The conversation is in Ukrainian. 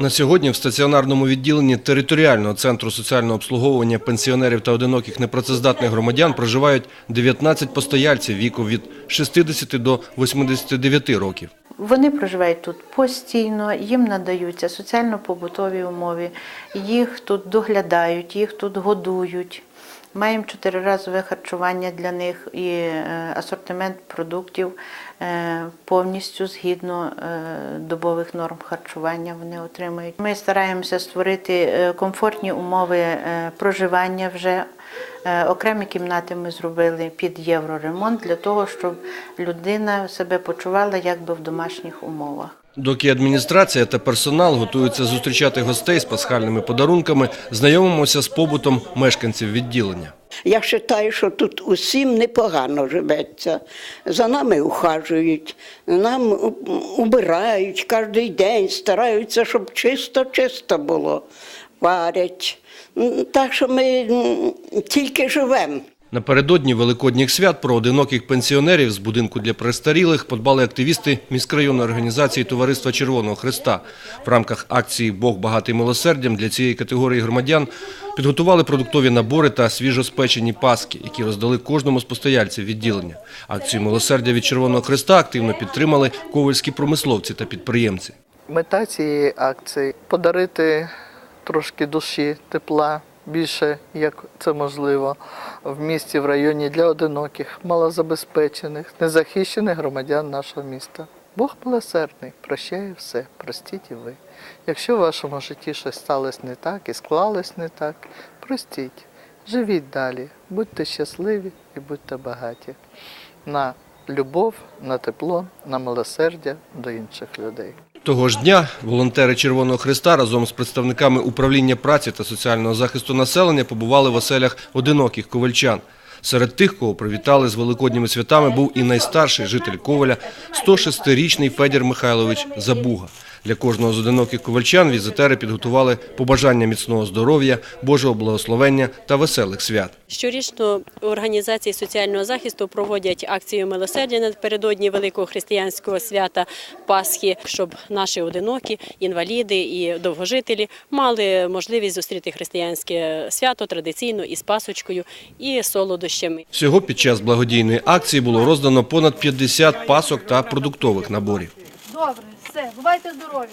На сьогодні в стаціонарному відділенні територіального центру соціального обслуговування пенсіонерів та одиноких непрацездатних громадян проживають 19 постояльців віку від 60 до 89 років. Вони проживають тут постійно, їм надаються соціально-побутові умови, їх тут доглядають, їх тут годують. Маємо чотириразове харчування для них і е, асортимент продуктів е, повністю згідно е, добових норм харчування вони отримують. Ми стараємося створити комфортні умови проживання вже. Окремі кімнати ми зробили під євроремонт для того, щоб людина себе почувала якби в домашніх умовах. Доки адміністрація та персонал готуються зустрічати гостей з пасхальними подарунками, знайомимося з побутом мешканців відділення. Я вважаю, що тут усім непогано живеться. За нами ухажують, нам убирають кожен день, стараються, щоб чисто-чисто було. Варять. Так що ми тільки живемо. Напередодні великодніх свят про одиноких пенсіонерів з будинку для престарілих подбали активісти міськрайонної організації Товариства Червоного Христа. В рамках акції Бог багатий милосердям для цієї категорії громадян підготували продуктові набори та свіжоспечені паски, які роздали кожному з постояльців відділення. Акцію милосердя від Червоного Христа активно підтримали ковальські промисловці та підприємці. Мета цієї акції подарити трошки душі, тепла більше, як це можливо, в місті, в районі для одиноких, малозабезпечених, незахищених громадян нашого міста. Бог милосердний, прощає все, простіть і ви. Якщо в вашому житті щось сталося не так і склалось не так, простіть, живіть далі, будьте щасливі і будьте багаті на любов, на тепло, на милосердя до інших людей. Того ж дня волонтери Червоного Христа разом з представниками управління праці та соціального захисту населення побували в оселях одиноких ковальчан. Серед тих, кого привітали з великодніми святами, був і найстарший житель Коваля – 106-річний Федір Михайлович Забуга. Для кожного з одиноких ковальчан візитери підготували побажання міцного здоров'я, Божого благословення та веселих свят. Щорічно організації соціального захисту проводять акцію милосердя напередодні великого християнського свята Пасхи, щоб наші одинокі, інваліди і довгожителі мали можливість зустріти християнське свято традиційно із пасочкою і солодощами. Всього під час благодійної акції було роздано понад 50 пасок та продуктових наборів. Добре, все, бувайте здорові.